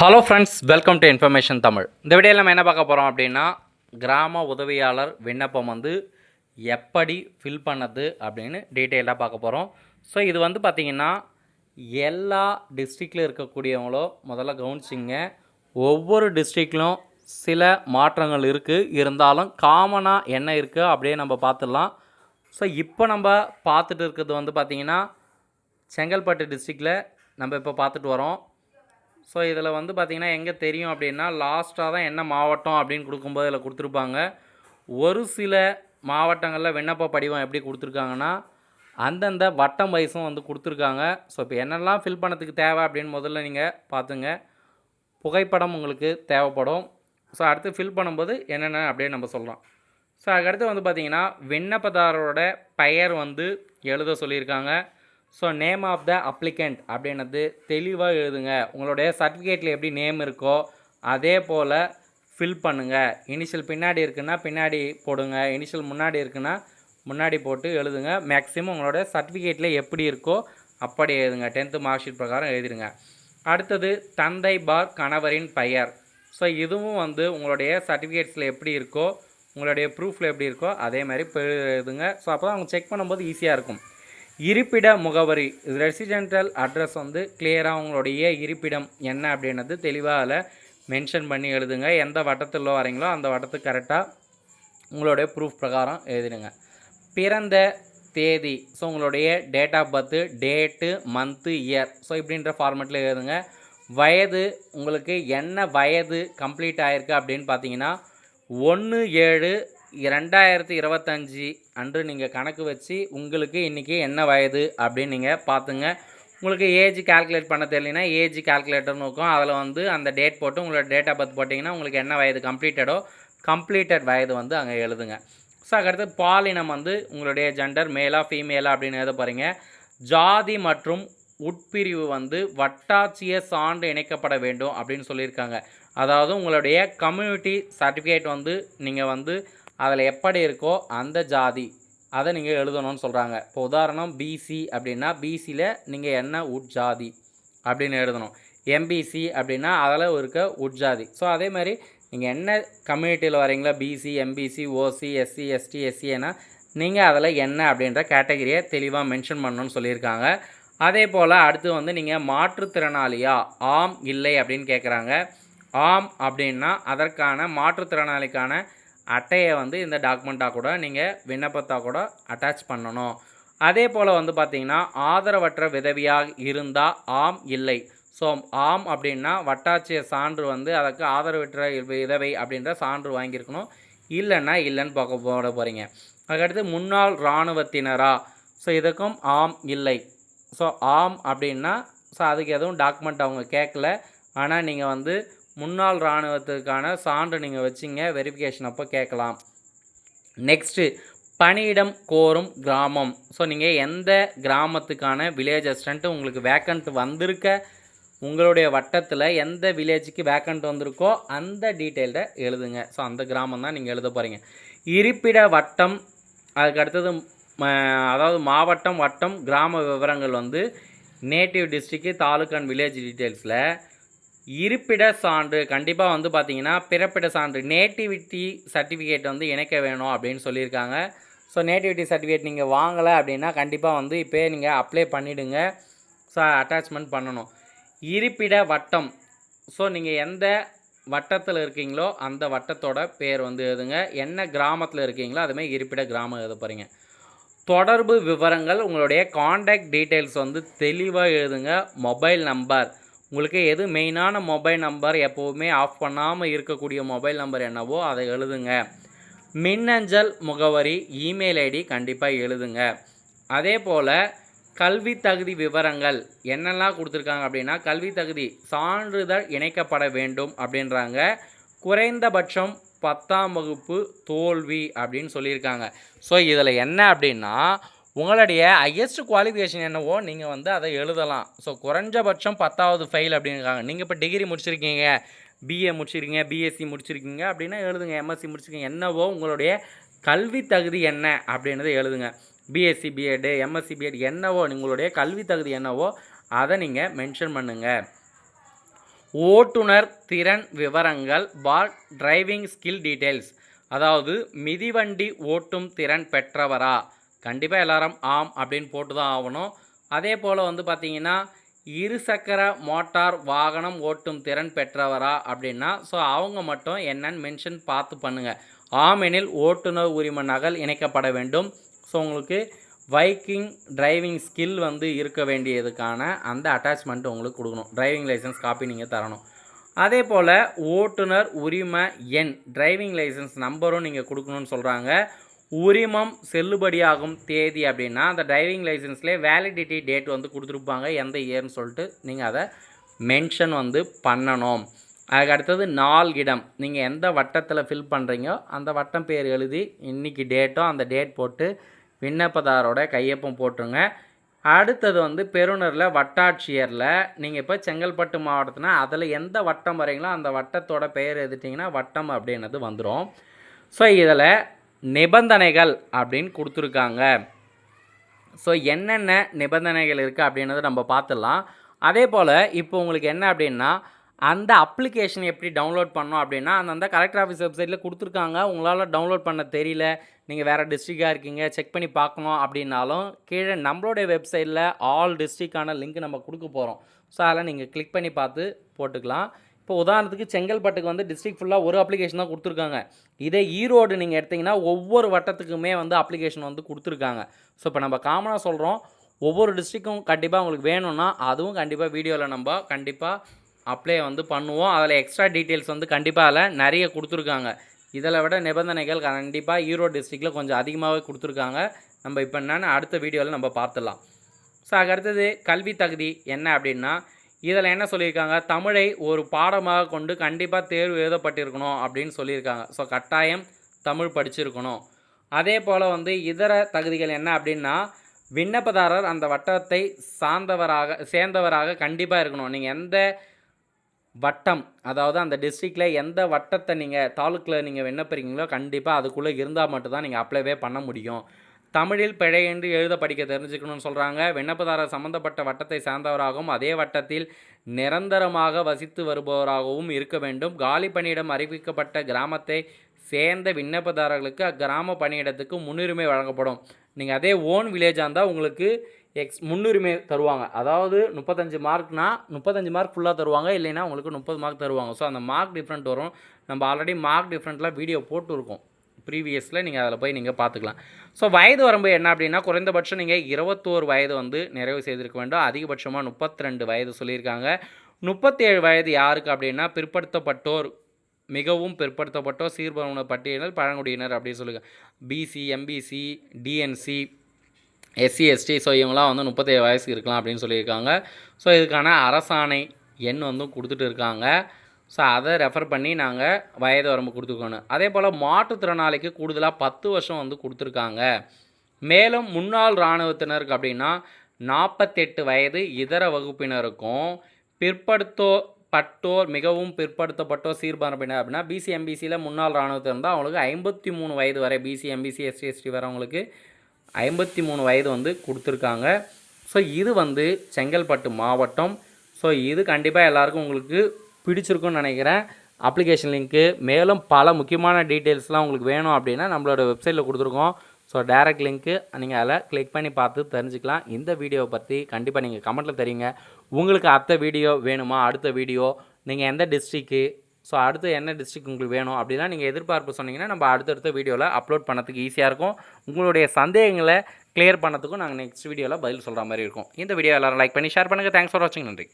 Hello friends welcome to information Tamil இந்த வீடியோவில் நம்ம என்ன பார்க்க போகிறோம் அப்படின்னா கிராம உதவியாளர் விண்ணப்பம் வந்து எப்படி ஃபில் பண்ணது அப்படின்னு டீட்டெயிலாக பார்க்க போகிறோம் ஸோ இது வந்து பார்த்திங்கன்னா எல்லா டிஸ்ட்ரிக்டில் இருக்கக்கூடியவங்களோ முதல்ல கவனிச்சிங்க. ஒவ்வொரு டிஸ்ட்ரிக்ட்லும் சில மாற்றங்கள் இருக்குது இருந்தாலும் காமனாக என்ன இருக்குது அப்படியே நம்ம பார்த்துடலாம். ஸோ இப்போ நம்ம பார்த்துட்டு இருக்கிறது வந்து பார்த்திங்கன்னா செங்கல்பட்டு டிஸ்ட்ரிக்டில் நம்ம இப்போ பார்த்துட்டு வரோம். ஸோ இதில் வந்து பார்த்திங்கன்னா எங்கே தெரியும் அப்படின்னா லாஸ்ட்டாக தான் என்ன மாவட்டம் அப்படின்னு கொடுக்கும்போது இதில் கொடுத்துருப்பாங்க. ஒரு சில மாவட்டங்களில் விண்ணப்ப படிவம் எப்படி கொடுத்துருக்காங்கன்னா அந்தந்த வட்டம் வயசும் வந்து கொடுத்துருக்காங்க. ஸோ இப்போ என்னெல்லாம் ஃபில் பண்ணதுக்கு தேவை அப்படின்னு முதல்ல நீங்கள் பார்த்துங்க புகைப்படம் உங்களுக்கு தேவைப்படும். ஸோ அடுத்து ஃபில் பண்ணும்போது என்னென்ன அப்படியே நம்ம சொல்கிறோம் ஸோ அதுக்கடுத்து வந்து பார்த்திங்கன்னா விண்ணப்பதாரரோட பெயர் வந்து எழுத சொல்லியிருக்காங்க. So name of the applicant அப்படின்னது தெளிவாக எழுதுங்க. உங்களுடைய சர்டிஃபிகேட்டில் எப்படி நேம் இருக்கோ அதே போல் ஃபில் பண்ணுங்கள் இனிஷியல் பின்னாடி இருக்குன்னா பின்னாடி போடுங்க. இனிஷியல் முன்னாடி இருக்குன்னா முன்னாடி போட்டு எழுதுங்க. மேக்ஸிமம் உங்களோட சர்டிஃபிகேட்டில் எப்படி இருக்கோ அப்படி எழுதுங்க. டென்த்து மார்க் ஷீட் பிரகாரம் எழுதிடுங்க. அடுத்தது தந்தை பார் கணவரின் பெயர். ஸோ இதுவும் வந்து உங்களுடைய சர்டிஃபிகேட்ஸில் எப்படி இருக்கோ உங்களுடைய ப்ரூஃபில் எப்படி இருக்கோ அதே மாதிரி எழுதுங்க. ஸோ அப்போ தான் அவங்க செக் பண்ணும்போது ஈஸியாக இருக்கும். இருப்பிட முகவரி ரெசிடென்டல் அட்ரஸ் வந்து கிளியராக உங்களுடைய இருப்பிடம் என்ன அப்படின்றது தெளிவாக அதில் மென்ஷன் பண்ணி எழுதுங்க. எந்த வட்டத்தில் வரீங்களோ அந்த வட்டத்துக்கு கரெக்டாக உங்களுடைய ப்ரூஃப் பிரகாரம் எழுதிடுங்க. பிறந்த தேதி ஸோ உங்களுடைய date of birth date month year so இப்படின்ற ஃபார்மேட்டில் எழுதுங்க. வயது உங்களுக்கு என்ன வயது கம்ப்ளீட் ஆகிருக்கு அப்படின்னு பார்த்தீங்கன்னா ஒன்று ஏழு ரெண்டாயிரத்தி இருபத்தஞ்சி அன்று நீங்கள் கணக்கு வச்சு உங்களுக்கு இன்றைக்கி என்ன வயது அப்படின்னு நீங்கள் பார்த்துங்க. உங்களுக்கு ஏஜ் கால்குலேட் பண்ண தெரியலனா ஏஜ் கால்குலேட்டர்னு இருக்கும் அதில் வந்து அந்த டேட் போட்டு உங்களோட டேட் ஆஃப் பர்த் போட்டிங்கன்னா உங்களுக்கு என்ன வயது கம்ப்ளீட்டடோ கம்ப்ளீட்டட் வயது வந்து அங்கே எழுதுங்க. ஸோ அடுத்து பாலினம் வந்து உங்களுடைய ஜெண்டர் மேலா ஃபீமேலா அப்படின்னு எழுத போகிறீங்க ஜாதி மற்றும் உட்பிரிவு வந்து வட்டாட்சிய சான்று இணைக்கப்பட வேண்டும் அப்படின்னு சொல்லியிருக்காங்க. அதாவது உங்களுடைய கம்யூனிட்டி சர்டிஃபிகேட் வந்து நீங்கள் வந்து அதில் எப்படி இருக்கோ அந்த ஜாதி அதை நீங்கள் எழுதணும்னு சொல்கிறாங்க இப்போ உதாரணம் பிசி அப்படின்னா பிசியில் நீங்கள் என்ன உட்ஜாதி அப்படின்னு எழுதணும். எம்பிசி அப்படின்னா அதில் இருக்க உட்ஜாதி ஸோ அதே மாதிரி நீங்கள் என்ன கம்யூனிட்டியில் வரீங்களா BC MBC OC SC ST எஸ்சினா நீங்கள் அதில் என்ன அப்படின்ற கேட்டகரியை தெளிவாக மென்ஷன் பண்ணணும்னு சொல்லியிருக்காங்க. அதே போல் அடுத்து வந்து நீங்கள் மாற்றுத்திறனாளியா ஆம் இல்லை அப்படின்னு கேட்குறாங்க ஆம் அப்படின்னா அதற்கான மாற்றுத்திறனாளிக்கான அட்டையை வந்து இந்த டாக்குமெண்ட்டாக கூட நீங்கள் விண்ணப்பத்தாக கூட அட்டாச் பண்ணணும். அதே போல் வந்து பார்த்திங்கன்னா ஆதரவற்ற விதவியாக இருந்தால் ஆம் இல்லை. ஸோ ஆம் அப்படின்னா வட்டாட்சிய சான்று வந்து அதற்கு ஆதரவற்ற விதவை அப்படின்ற சான்று வாங்கியிருக்கணும். இல்லைன்னா இல்லைன்னு பார்க்க போட போகிறீங்க அதுக்கடுத்து முன்னாள் இராணுவத்தினரா? ஸோ இதுக்கும் ஆம் இல்லை. ஸோ ஆம் அப்படின்னா ஸோ அதுக்கு எதுவும் டாக்குமெண்ட் அவங்க கேட்கல. ஆனால் நீங்கள் வந்து முன்னாள் இராணுவத்துக்கான சான்று நீங்கள் வச்சிங்க வெரிஃபிகேஷன் அப்போ கேட்கலாம். நெக்ஸ்ட்டு பணியிடம் கோரும் கிராமம். ஸோ நீங்கள் எந்த கிராமத்துக்கான வில்லேஜ் அசிஸ்டண்ட்டு உங்களுக்கு வேக்கண்ட் வந்திருக்க உங்களுடைய வட்டத்தில் எந்த வில்லேஜுக்கு வேக்கண்ட் வந்திருக்கோ அந்த டீட்டெயில்டை எழுதுங்க. ஸோ அந்த கிராமம் தான் நீங்கள் எழுத போகிறீங்க இருப்பிட வட்டம் அதுக்கு அடுத்தது அதாவது மாவட்டம் வட்டம் கிராம விவரங்கள் வந்து native district taluk and village டீட்டெயில்ஸில் இருப்பிட சான்று கண்டிப்பாக வந்து பார்த்திங்கன்னா பிறப்பிட சான்று நேட்டிவிட்டி சர்டிஃபிகேட் வந்து இணைக்க வேணும் அப்படின்னு சொல்லியிருக்காங்க. ஸோ நேட்டிவிட்டி சர்டிஃபிகேட் நீங்கள் வாங்கலை அப்படின்னா கண்டிப்பாக வந்து இப்போ நீங்கள் அப்ளை பண்ணிவிடுங்க ஸோ அட்டாச்மெண்ட் பண்ணணும். இருப்பிட வட்டம். ஸோ நீங்கள் எந்த வட்டத்தில் இருக்கீங்களோ அந்த வட்டத்தோட பேர் வந்து எழுதுங்க. என்ன கிராமத்தில் இருக்கீங்களோ அதுமாதிரி இருப்பிட கிராமம் எழுத போகிறீங்க தொடர்பு விவரங்கள் உங்களுடைய காண்டாக்ட் டீட்டெயில்ஸ் வந்து தெளிவாக எழுதுங்க. மொபைல் நம்பர் உங்களுக்கு எது மெயினான மொபைல் நம்பர் எப்போவுமே ஆஃப் பண்ணாமல் இருக்கக்கூடிய மொபைல் நம்பர் என்னவோ அதை எழுதுங்க. மின்னஞ்சல் முகவரி இமெயில் ஐடி கண்டிப்பாக எழுதுங்க. அதே போல் கல்வி தகுதி விவரங்கள் என்னெல்லாம் கொடுத்துருக்காங்க அப்படின்னா கல்வி தகுதி சான்றிதழ் இணைக்கப்பட வேண்டும் அப்படின்றாங்க. குறைந்தபட்சம் பத்தாம் வகுப்பு தோல்வி அப்படின்னு சொல்லியிருக்காங்க. ஸோ இதில் என்ன அப்படின்னா உங்களுடைய ஹையஸ்ட் குவாலிஃபிகேஷன் என்னவோ நீங்கள் வந்து அதை எழுதலாம். ஸோ குறைஞ்சபட்சம் பத்தாவது ஃபைல் அப்படிங்கிறாங்க நீங்கள் இப்போ டிகிரி முடிச்சிருக்கீங்க. பிஏ முடிச்சிருக்கீங்க பிஎஸ்சி முடிச்சிருக்கீங்க அப்படின்னா எழுதுங்க. எம்எஸ்சி முடிச்சிருக்கீங்க. என்னவோ உங்களுடைய கல்வி தகுதி என்ன அப்படின்றத எழுதுங்க. பிஎஸ்சி பிஎட்டு எம்எஸ்சி பிஎட் என்னவோ உங்களுடைய கல்வி தகுதி என்னவோ அதை நீங்கள் மென்ஷன் பண்ணுங்கள் ஓட்டுநர் திறன் விவரங்கள் பார் டிரைவிங் ஸ்கில் டீட்டெயில்ஸ் அதாவது மிதிவண்டி ஓட்டும் திறன் பெற்றவரா? கண்டிப்பாக எல்லாரும் ஆம் அப்படின்னு போட்டு தான் ஆகணும். அதே போல் வந்து பார்த்திங்கன்னா இருசக்கர மோட்டார் வாகனம் ஓட்டும் திறன் பெற்றவரா அப்படின்னா ஸோ அவங்க மட்டும் என்னன்னு மென்ஷன் பார்த்து பண்ணுங்கள் ஆம் எனில் ஓட்டுநர் உரிம நகல் இணைக்கப்பட வேண்டும். ஸோ உங்களுக்கு பைக்கிங் டிரைவிங் ஸ்கில் வந்து இருக்க வேண்டியதுக்கான அந்த அட்டாச்மெண்ட் உங்களுக்கு கொடுக்கணும். டிரைவிங் லைசன்ஸ் காப்பி நீங்கள் தரணும். அதே போல் ஓட்டுநர் உரிம எண் டிரைவிங் லைசன்ஸ் நம்பரும் நீங்கள் கொடுக்கணும்னு சொல்கிறாங்க உரிமம் செல்லுபடியாகும் தேதி அப்படின்னா அந்த டிரைவிங் லைசன்ஸ்லேயே வேலிடிட்டி டேட் வந்து கொடுத்துருப்பாங்க எந்த இயர்னு சொல்லிட்டு நீங்கள் அதை மென்ஷன் வந்து பண்ணணும். அதுக்கு அடுத்தது நாள் இடம். நீங்கள் எந்த வட்டத்தில் ஃபில் பண்ணுறீங்கோ அந்த வட்டம் பேர் எழுதி இன்னைக்கு டேட்டோ அந்த டேட் போட்டு விண்ணப்பதாரோட கையொப்பம் போட்டுருங்க. அடுத்தது வந்து பெருநரில் வட்டாட்சியரில் நீங்கள் இப்போ செங்கல்பட்டு மாவட்டத்தினா அதில் எந்த வட்டம் வரீங்களோ அந்த வட்டத்தோட பெயர் எழுதிட்டிங்கன்னா வட்டம் அப்படின்றது வந்துடும் ஸோ இதில் நிபந்தனைகள் அப்படின்னு கொடுத்துருக்காங்க. ஸோ என்னென்ன நிபந்தனைகள் இருக்குது அப்படின்றத நம்ம பார்த்துடலாம். அதே போல் இப்போ உங்களுக்கு என்ன அப்படின்னா அந்த அப்ளிகேஷன் எப்படி டவுன்லோட் பண்ணோம் அப்படின்னா அந்தந்த கலெக்டர் ஆஃபீஸ் வெப்சைட்டில் கொடுத்துருக்காங்க. உங்களால் டவுன்லோட் பண்ண தெரியல. நீங்கள் வேறு டிஸ்ட்ரிக்டாக இருக்கீங்க செக் பண்ணி பார்க்கணும் அப்படின்னாலும் கீழே நம்மளுடைய வெப்சைட்டில் ஆல் டிஸ்ட்ரிக்டான லிங்க் நம்ம கொடுக்க போகிறோம் ஸோ அதில் நீங்கள் கிளிக் பண்ணி பார்த்து போட்டுக்கலாம். இப்போ உதாரணத்துக்கு செங்கல்பட்டுக்கு வந்து டிஸ்ட்ரிக்ட் ஃபுல்லாக ஒரு அப்ளிகேஷன் தான் கொடுத்துருக்காங்க. இதே ஈரோடு நீங்கள் எடுத்திங்கன்னா ஒவ்வொரு வட்டத்துக்குமே வந்து அப்ளிகேஷன் வந்து கொடுத்துருக்காங்க. ஸோ இப்போ நம்ம காமனாக சொல்கிறோம் ஒவ்வொரு டிஸ்ட்ரிக்கும் கண்டிப்பாக உங்களுக்கு வேணும்னா அதுவும் கண்டிப்பாக வீடியோவில் நம்ம கண்டிப்பாக அப்ளை வந்து பண்ணுவோம். அதில் எக்ஸ்ட்ரா டீட்டெயில்ஸ் வந்து கண்டிப்பாக அதில் நிறைய கொடுத்துருக்காங்க. இதில் விட நிபந்தனைகள் கண்டிப்பாக ஈரோடு டிஸ்ட்ரிக்டில் கொஞ்சம் அதிகமாகவே கொடுத்துருக்காங்க. நம்ம இப்போ என்னென்னு அடுத்த வீடியோவில் நம்ம பார்த்துடலாம். ஸோ அதுக்கு அடுத்தது கல்வி தகுதி என்ன அப்படின்னா இதில் என்ன சொல்லியிருக்காங்க? தமிழை ஒரு பாடமாக கொண்டு கண்டிப்பாக தேர்வு எழுதப்பட்டிருக்கணும் அப்படின்னு சொல்லியிருக்காங்க. ஸோ கட்டாயம் தமிழ் படிச்சிருக்கணும். அதே போல் வந்து இதர தகுதிகள் என்ன அப்படின்னா விண்ணப்பதாரர் அந்த வட்டத்தை சார்ந்தவராக சேர்ந்தவராக கண்டிப்பாக இருக்கணும். நீங்கள் எந்த வட்டம் அதாவது அந்த டிஸ்ட்ரிக்டில் எந்த வட்டத்தை நீங்கள் தாலுக்கில் நீங்கள் விண்ணப்பிக்கிறீங்களோ கண்டிப்பாக அதுக்குள்ளே இருந்தால் மட்டும்தான் நீங்கள் அப்ளைவே பண்ண முடியும். தமிழில் பிழையின்றி எழுத படிக்க தெரிஞ்சுக்கணும்னு சொல்கிறாங்க விண்ணப்பதாரர் சம்பந்தப்பட்ட வட்டத்தை சார்ந்தவராகவும் அதே வட்டத்தில் நிரந்தரமாக வசித்து வருபவராகவும் இருக்க வேண்டும். காலி பணியிடம் அறிவிக்கப்பட்ட கிராமத்தை சேர்ந்த விண்ணப்பதாரர்களுக்கு அக்கிராம பணியிடத்துக்கு முன்னுரிமை வழங்கப்படும். நீங்கள் அதே ஓன் வில்லேஜாக இருந்தால் உங்களுக்கு எக்ஸ் முன்னுரிமை தருவாங்க. அதாவது முப்பத்தஞ்சு மார்க்னா முப்பத்தஞ்சு மார்க் ஃபுல்லாக தருவாங்க. இல்லைன்னா உங்களுக்கு முப்பது மார்க் தருவாங்க. ஸோ அந்த மார்க் டிஃப்ரெண்ட் வரும். நம்ம ஆல்ரெடி மார்க் டிஃப்ரெண்ட்லாம் வீடியோ போட்டுருக்கோம். ப்ரீவியஸில் நீங்கள் அதில் போய் நீங்கள் பார்த்துக்கலாம் ஸோ வயது வரம்பு என்ன அப்படின்னா குறைந்தபட்சம் நீங்கள் இருபத்தோரு வயது வந்து நிறைவு செய்திருக்க வேண்டும். அதிகபட்சமாக முப்பத்தி ரெண்டு வயது சொல்லியிருக்காங்க. முப்பத்தேழு வயது யாருக்கு அப்படின்னா பிற்படுத்தப்பட்டோர் மிகவும் பிற்படுத்தப்பட்டோர் சீர்பருவன பட்டியலில் பழங்குடியினர் அப்படின்னு சொல்லுங்கள் BC MBC DNC SC ST so இவங்களாம் வந்து முப்பத்தேழு வயசு இருக்கலாம் அப்படின்னு சொல்லியிருக்காங்க. ஸோ இதுக்கான அரசாணை எண் வந்து கொடுத்துட்டு இருக்காங்க. ஸோ அதை ரெஃபர் பண்ணி நாங்கள் வயது வரம்பு கொடுத்துக்கணும். அதே போல் மாற்றுத்திறனாளிக்கு கூடுதலாக பத்து வருஷம் வந்து கொடுத்துருக்காங்க. மேலும் முன்னாள் இராணுவத்தினருக்கு அப்படின்னா நாற்பத்தெட்டு வயது இதர வகுப்பினருக்கும் பிற்படுத்தோ பட்டோர் மிகவும் பிற்படுத்தப்பட்டோர் சீர்பரப்பினர் அப்படின்னா பிசிஎம்பிசியில் முன்னாள் இராணுவத்தில் இருந்தால் அவங்களுக்கு ஐம்பத்தி மூணு வயது வரை பிசிஎம்பிசி எஸ்டி எஸ்டி வரவங்களுக்கு ஐம்பத்தி மூணு வயது வந்து கொடுத்துருக்காங்க. ஸோ இது வந்து செங்கல்பட்டு மாவட்டம். ஸோ இது கண்டிப்பாக எல்லாருக்கும் உங்களுக்கு பிடிச்சிருக்குன்னு நினைக்கிறேன். அப்ளிகேஷன் லிங்க்கு மேலும் பல முக்கியமான டீட்டெயில்ஸ்லாம் உங்களுக்கு வேணும் அப்படின்னா நம்மளோட வெப்சைட்டில் கொடுத்துருக்கோம். ஸோ டேரக்ட் லிங்க்கு நீங்கள் அதில் கிளிக் பண்ணி பார்த்து தெரிஞ்சுக்கலாம். இந்த வீடியோவை பற்றி கண்டிப்பாக நீங்கள் கமெண்ட்டில் தெரியுங்க. உங்களுக்கு அடுத்த வீடியோ வேணுமா? அடுத்த வீடியோ நீங்கள் எந்த டிஸ்ட்ரிக்கு ஸோ அடுத்து என்ன டிஸ்ட்ரிக் உங்களுக்கு வேணும் அப்படிலாம் நீங்கள் எதிர்பார்ப்பு சொன்னீங்கன்னா நம்ம அடுத்தடுத்த வீடியோவில் அப்லோட் பண்ணதுக்கு ஈஸியாக இருக்கும். உங்களுடைய சந்தேகங்களை கிளியர் பண்ணதுக்கும் நாங்கள் நெக்ஸ்ட் வீடியோவில் பதில் சொல்கிற மாதிரி இருக்கும். இந்த வீடியோ எல்லோரும் லைக் பண்ணி ஷேர் பண்ணுங்கள் தேங்க்ஸ் ஃபார் வாட்சிங் நன்றி.